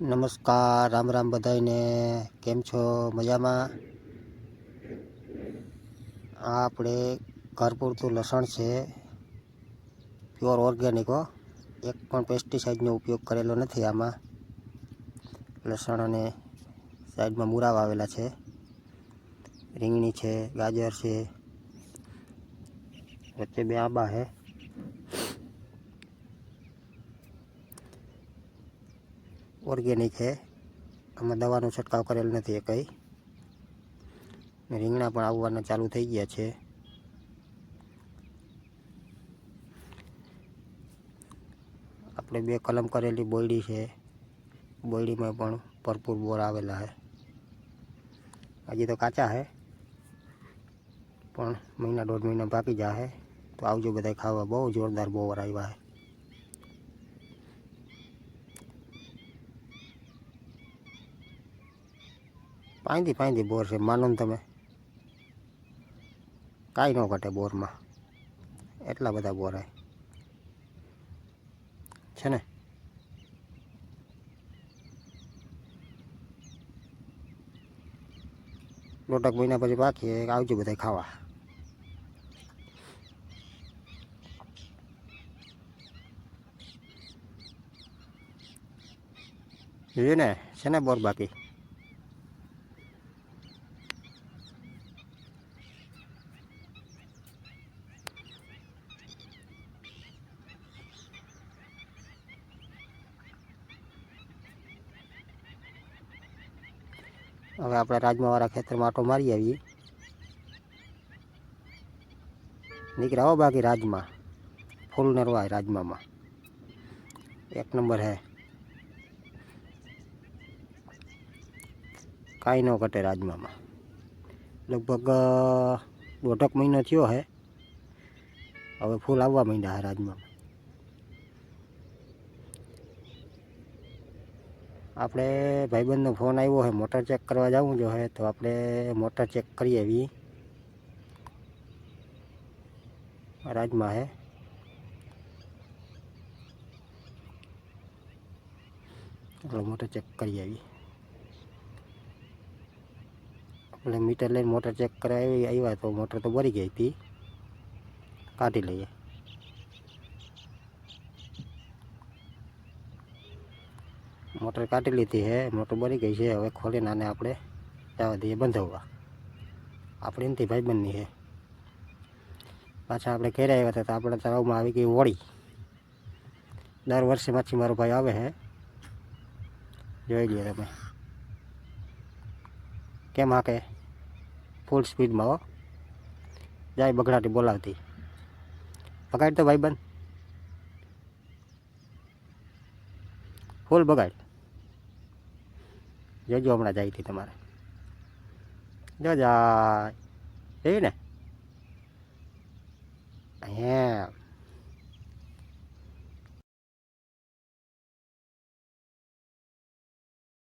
નમસ્કાર, રામ રામ બધાને કેમ છો? મજામાં? આ આપણે ઘર પૂરતું લસણ છે. પ્યોર ઓર્ગેનિક એક પણ પેસ્ટિસાઇડનો ઉપયોગ કરેલો નથી આમાં. લસણ અને સાઈડમાં મુરાવ વાવેલા છે. રીંગણી છે, ગાજર છે. વચ્ચે બે આંબા છે. ઓર્ગેનિક છે. આમાં દવાનો છંટકાવ કરેલ નથી એ કંઈ. રીંગણા પણ આવવાના ચાલુ થઈ ગયા છે. આપણે બે કલમ કરેલી બોયડી છે. બોયડીમાં પણ ભરપૂર બોર આવેલા છે. હજી તો કાચા છે. પણ મહિના દોઢ મહિના પાકી જાય તો આવજો બધા ખાવા. બહુ જોરદાર બોર આવ્યા છે. પાંયથી પાંચથી બોર છે, માનો ને તમે. કાંઈ ન ઘટે બોરમાં. એટલા બધા બોર છે. ને? લોટક મહિના પછી બાકી આવજો બધા ખાવા. જોયું ને, છે ને બોર બાકી? હવે આપણે રાજમાવાળા ખેતરમાં આટો મારી આવીએ. નીકળ્યા હો બાકી રાજમાં. ફૂલ નરવાય રાજમામાં. એક નંબર હે. કાંઈ ન ઘટે રાજમામાં. લગભગ અ, દોઢક મહિનો થયો હે. હવે ફૂલ આવવા માંડ્યા હે રાજમામાં. આપણે ભાઈબંધનો ફોન આવ્યો હોય મોટર ચેક કરવા જવું જો હોય તો આપણે મોટર ચેક કરી આવી રાજમાં હે. આપણે મોટર ચેક કરી આવી આપણે મીટર લઈને મોટર ચેક કરાવી આવ્યા તો મોટર તો ભરી ગઈ હતી. કાઢી લઈએ. મોટર કાઢી લીધી છે, મોટર બળી ગઈ છે, હવે ખોલીને આને આપણે જવા દઈએ બંધાવવા. આપણે એનથી ભાઈબંધની છે. પાછા આપણે ઘેરે આવ્યા હતા તો આપણે તળાવમાં આવી ગઈ હોળી દર વર્ષે મારો ભાઈ આવે છે. જોઈ લઈએ તમે. કેમ હાકે ફૂલ સ્પીડમાં હો. જાય બગડાટી બોલાવતી. બગાડ તો ભાઈબંધ. ફૂલ બગાડ જોજો હમણાં જાય હતી તમારે. જો જાય. એવી ને? અહીંયા